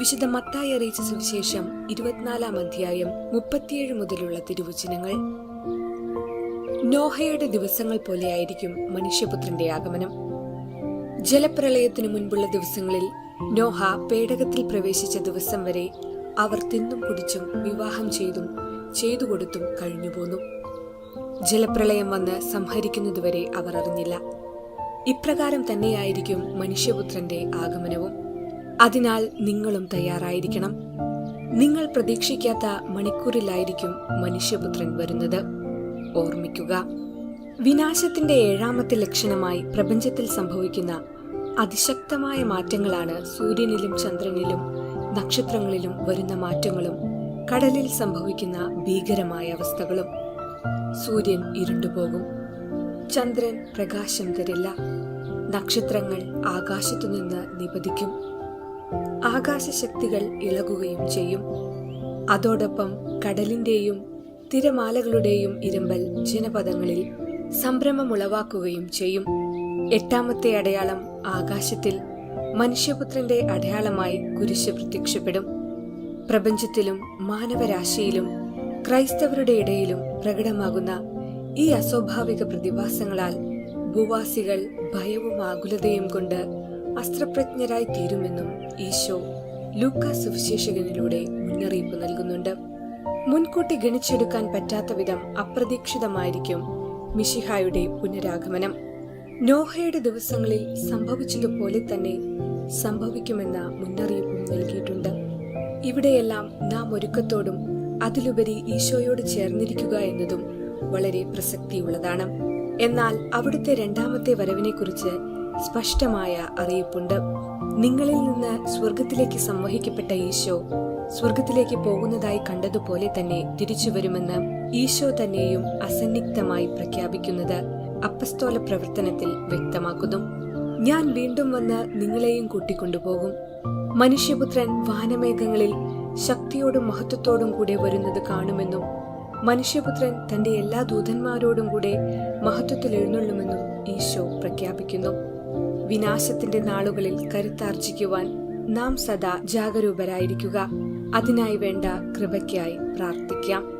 വിശുദ്ധ മത്തായി അറിയിച്ച സുവിശേഷം ഇരുപത്തിനാലാം അധ്യായം മുപ്പത്തിയേഴ് മുതലുള്ള തിരുവചനങ്ങൾ. നോഹയുടെ ദിവസങ്ങൾ പോലെയായിരിക്കും മനുഷ്യപുത്രന്റെ ആഗമനം. ജലപ്രളയത്തിനു മുൻപുള്ള ദിവസങ്ങളിൽ നോഹ പേടകത്തിൽ പ്രവേശിച്ച ദിവസം വരെ അവർ തിന്നും കുടിച്ചും വിവാഹം ചെയ്തും ചെയ്തു കൊടുത്തും കഴിഞ്ഞുപോന്നു. ജലപ്രളയം വന്ന് സംഹരിക്കുന്നതുവരെ അവർ അറിഞ്ഞില്ല. ഇപ്രകാരം തന്നെയായിരിക്കും മനുഷ്യപുത്രന്റെ ആഗമനവും. അതിനാൽ നിങ്ങളും തയ്യാറായിരിക്കണം. നിങ്ങൾ പ്രതീക്ഷിക്കാത്ത മണിക്കൂറിലായിരിക്കും മനുഷ്യപുത്രൻ വരുന്നത്. ഓർമ്മിക്കുക വിനാശത്തിന്റെ ഏഴാമത്തെ ലക്ഷണമായി പ്രപഞ്ചത്തിൽ സംഭവിക്കുന്ന അതിശക്തമായ മാറ്റങ്ങളാണ് സൂര്യനിലും ചന്ദ്രനിലും നക്ഷത്രങ്ങളിലും വരുന്ന മാറ്റങ്ങളും കടലിൽ സംഭവിക്കുന്ന ഭീകരമായ അവസ്ഥകളും. സൂര്യൻ ഇരുണ്ടുപോകും. ചന്ദ്രൻ പ്രകാശം തരില്ല. നക്ഷത്രങ്ങൾ ആകാശത്തുനിന്ന് നിപതിക്കും. ആകാശശക്തികൾ ഇളകുകയും ചെയ്യും. അതോടൊപ്പം കടലിന്റെയും തിരമാലകളുടെയും ഇരമ്പൽ ജനപദങ്ങളിൽ സംഭ്രമമുളവാക്കുകയും ചെയ്യും. എട്ടാമത്തെ അടയാളം ആകാശത്തിൽ മനുഷ്യപുത്രന്റെ അടയാളമായി കുരിശ് പ്രത്യക്ഷപ്പെടും. പ്രപഞ്ചത്തിലും മാനവരാശിയിലും ക്രൈസ്തവരുടെ ഇടയിലും പ്രകടമാകുന്ന ഈ അസ്വാഭാവിക പ്രതിഭാസങ്ങളാൽ ഭൂവാസികൾ ഭയവും ആകുലതയും കൊണ്ട് അസ്ത്രപ്രജ്ഞരായി തീരുമെന്നും ഈശോ ലൂക്ക സുവിശേഷകനിലൂടെ മുന്നറിയിപ്പ് നൽകുന്നുണ്ട്. മുൻകൂട്ടി ഗണിച്ചെടുക്കാൻ പറ്റാത്ത വിധം അപ്രതീക്ഷിതമായിരിക്കും മിഷിഹായുടെ പുനരാഗമനം. നോഹയുടെ ദിവസങ്ങളിൽ സംഭവിച്ചതുപോലെ തന്നെ സംഭവിക്കുമെന്ന മുന്നറിയിപ്പും നൽകിയിട്ടുണ്ട്. ഇവിടെയെല്ലാം നാം ഒരുക്കത്തോടും അതിലുപരി ഈശോയോട് ചേർന്നിരിക്കുക എന്നതും വളരെ പ്രസക്തിയുള്ളതാണ്. എന്നാൽ അവിടുത്തെ രണ്ടാമത്തെ വരവിനെക്കുറിച്ച് സ്പഷ്ടമായ അറിയിപ്പുണ്ട്. നിങ്ങളിൽ നിന്ന് സ്വർഗത്തിലേക്ക് സംവഹിക്കപ്പെട്ട ഈശോ സ്വർഗത്തിലേക്ക് പോകുന്നതായി കണ്ടതുപോലെ തന്നെ തിരിച്ചു വരുമെന്ന് ഈശോ തന്നെയും അസന്നിഗ്ധമായി പ്രഖ്യാപിക്കുന്നത് അപ്പസ്തോല പ്രവർത്തനത്തിൽ വ്യക്തമാക്കുന്നു. ഞാൻ വീണ്ടും വന്ന് നിങ്ങളെയും കൂട്ടിക്കൊണ്ടുപോകും. മനുഷ്യപുത്രൻ വാനമേഘങ്ങളിൽ ശക്തിയോടും മഹത്വത്തോടും കൂടെ വരുന്നത് കാണുമെന്നും മനുഷ്യപുത്രൻ തന്റെ എല്ലാ ദൂതന്മാരോടും കൂടെ മഹത്വത്തിൽ എഴുന്നള്ളുമെന്നും ഈശോ പ്രഖ്യാപിക്കുന്നു. വിനാശത്തിന്റെ നാളുകളിൽ കരുത്താർജിക്കുവാൻ നാം സദാ ജാഗരൂപരായിരിക്കുക. അതിനായി വേണ്ട കൃപയ്ക്കായി പ്രാർത്ഥിക്കാം.